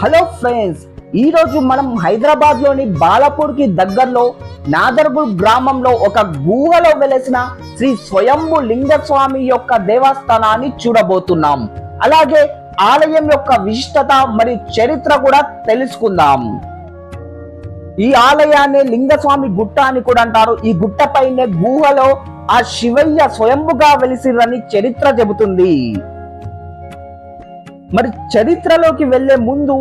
Hello friends ఈ రోజు మనం హైదరాబాద్లోని బాలపూర్కి దగ్గరలో నాదర్గుల్ గ్రామంలో ఒక గుహలో వెలసిన శ్రీ స్వయంభు లింగస్వామి యొక్క దేవస్థానాన్ని చూడబోతున్నాం. అలాగే ఆలయం యొక్క విశిష్టత మరియు చరిత్ర కూడా తెలుసుకుందాం. ఈ ఆలయాన్ని లింగస్వామి గుట్ట అని కూడా అంటారు. ఈ గుట్ట పైనే గుహలో ఆ శివయ్య స్వయంభుగా వెలిసిరని చరిత్ర చెబుతుంది. మరి చరిత్రలోకి వెళ్ళే ముందు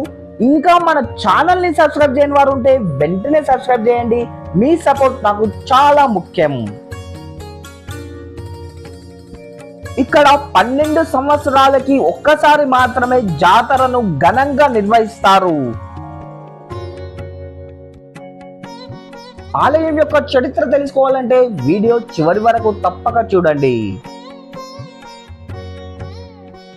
ఇంకా మన ఛానల్ని సబ్స్క్రైబ్ చేయని వారు ఉంటే వెంటనే సబ్స్క్రైబ్ చేయండి. మీ సపోర్ట్ నాకు చాలా ముఖ్యం. ఇక్కడ పన్నెండు సంవత్సరాలకి ఒక్కసారి మాత్రమే జాతరను ఘనంగా నిర్వహిస్తారు. ఆలయం యొక్క చరిత్ర తెలుసుకోవాలంటే వీడియో చివరి వరకు తప్పక చూడండి.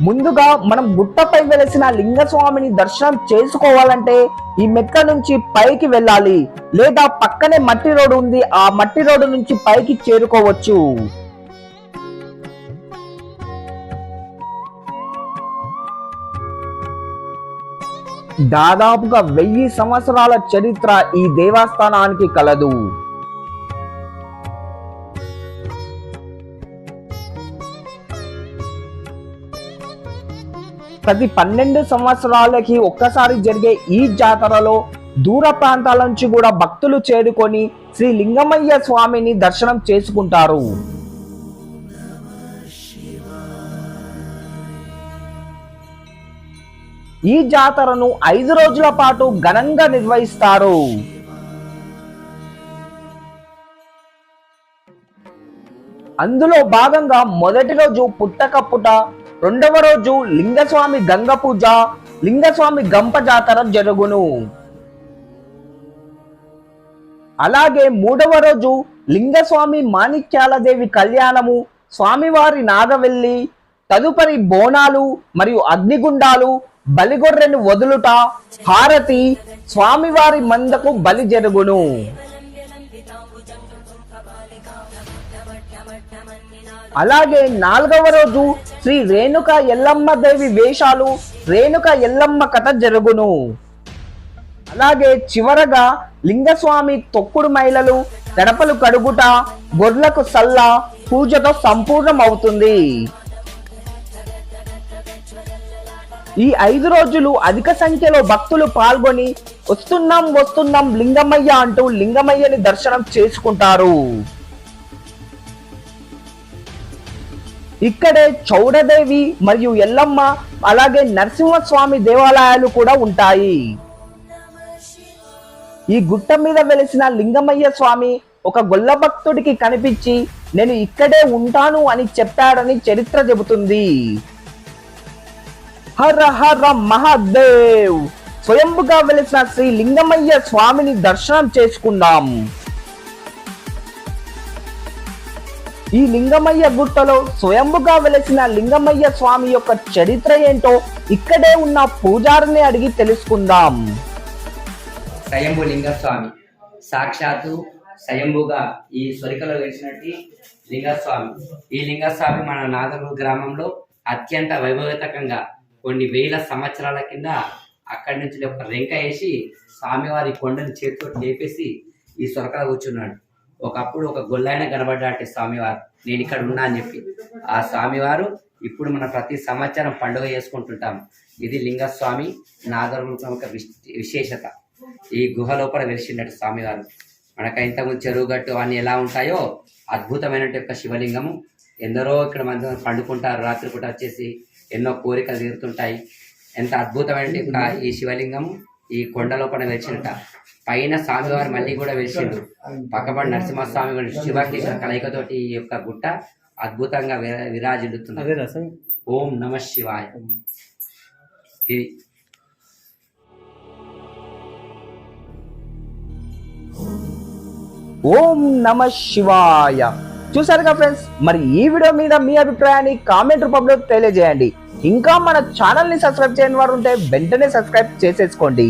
ముందుగా మనం గుట్టపై వెలిసిన లింగస్వామిని దర్శనం చేసుకోవాలంటే ఈ మెట్ల నుంచి పైకి వెళ్ళాలి. లేదా పక్కనే మట్టి రోడ్డు ఉంది. ఆ మట్టి రోడ్డు నుంచి పైకి చేరుకోవచ్చు. దాదాపుగా వెయ్యి సంవత్సరాల చరిత్ర ఈ దేవస్థానానికి కలదు. ప్రతి పన్నెండు సంవత్సరాలకి ఒక్కసారి జరిగే ఈ జాతరలో దూర ప్రాంతాల నుంచి కూడా భక్తులు చేరుకొని శ్రీ లింగమయ్య స్వామిని దర్శనం చేసుకుంటారు. ఈ జాతరను ఐదు రోజుల పాటు ఘనంగా నిర్వహిస్తారు. అందులో భాగంగా మొదటి రోజు పుట్టక పుట రెండవ రోజు లింగస్వామి గంగ పూజ లింగస్వామి గంప జాతర జరుగును. అలాగే మూడవ రోజు లింగస్వామి మాణిక్యాలదేవి కళ్యాణము స్వామివారి నాగవెల్లి తదుపరి బోనాలు మరియు అగ్నిగుండాలు బలిగొర్రెను వదులుట హారతి స్వామివారి మందకు బలి జరుగును. అలాగే నాలుగవ రోజు శ్రీ రేణుక ఎల్లమ్మ దేవి వేషాలు రేణుక ఎల్లమ్మ కథ జరుగును. అలాగే చివరగా లింగస్వామి తొక్కుడు మైలలు గడపలు కడుగుట గొర్లకు సల్ల పూజతో సంపూర్ణం అవుతుంది ఈ ఐదు రోజులు అధిక సంఖ్యలో భక్తులు పాల్గొని వస్తున్నాం వస్తున్నాం లింగమయ్య అంటూ లింగమయ్యని దర్శనం చేసుకుంటారు. ఇక్కడే చౌడదేవి మరియు ఎల్లమ్మ అలాగే నరసింహస్వామి దేవాలయాలు కూడా ఉంటాయి. ఈ గుట్ట మీద వెలిసిన లింగమయ్య స్వామి ఒక గొల్ల భక్తుడికి కనిపించి నేను ఇక్కడే ఉంటాను అని చెప్పాడని చరిత్ర చెబుతుంది. హర హర మహాదేవ్! స్వయంభుగా వెలిసిన శ్రీ లింగమయ్య స్వామిని దర్శనం చేసుకుందాం. ఈ లింగమయ్య గుట్టలో స్వయంభుగా వెలిసిన లింగమయ్య స్వామి యొక్క చరిత్ర ఏంటో ఇక్కడే ఉన్న పూజారిని అడిగి తెలుసుకుందాం. స్వయంభు లింగస్వామి. సాక్షాత్తు స్వయంభుగా ఈ స్వరికలో వెలిసినట్టు లింగస్వామి. ఈ లింగస్వామి మన నాగపూర్ గ్రామంలో అత్యంత వైభవతకంగా కొన్ని వేల సంవత్సరాల కింద అక్కడి నుంచి ఒక రెంక వేసి స్వామివారి కొండని చేతితో లేపేసి ఈ సొరకలో కూర్చున్నాడు. ఒకప్పుడు ఒక గొల్లైన కనబడ్డాటి స్వామివారు. నేను ఇక్కడ ఉన్నా అని చెప్పి. ఆ స్వామివారు ఇప్పుడు మనం ప్రతి సంవత్సరం పండుగ చేసుకుంటుంటాం. ఇది లింగస్వామి నాగరూపం యొక్క విశ్- విశేషత. ఈ గుహ లోపల వెలిసినట్టు స్వామివారు. మనకు ఇంతకుముందు చెరువు గట్టు అన్ని ఎలా ఉంటాయో అద్భుతమైన యొక్క శివలింగము. ఎందరో ఇక్కడ మంది పండుకుంటారు. రాత్రిపూట వచ్చేసి ఎన్నో కోరికలు తీరుతుంటాయి. ఎంత అద్భుతమైన ఈ శివలింగము. ఈ కొండ లోపల వెలిసినట పైన స్వామివారు మళ్ళీ కూడా వెలిసిండు పక్కపడి నరసింహస్వామి శివకృష్ణ కలయికతోటి ఈ యొక్క గుట్ట అద్భుతంగా విరా- విరాజిల్లుతుంది. ఓం నమ శివాయ. ఇది ఓం నమ శివాయ. చూసారుగా ఫ్రెండ్స్? మరి ఈ వీడియో మీద మీ అభిప్రాయాన్ని కామెంట్ రూపంలో తెలియజేయండి. ఇంకా మన ఛానల్ని సబ్స్క్రైబ్ చేయని వారు ఉంటే వెంటనే సబ్స్క్రైబ్ చేసేసుకోండి.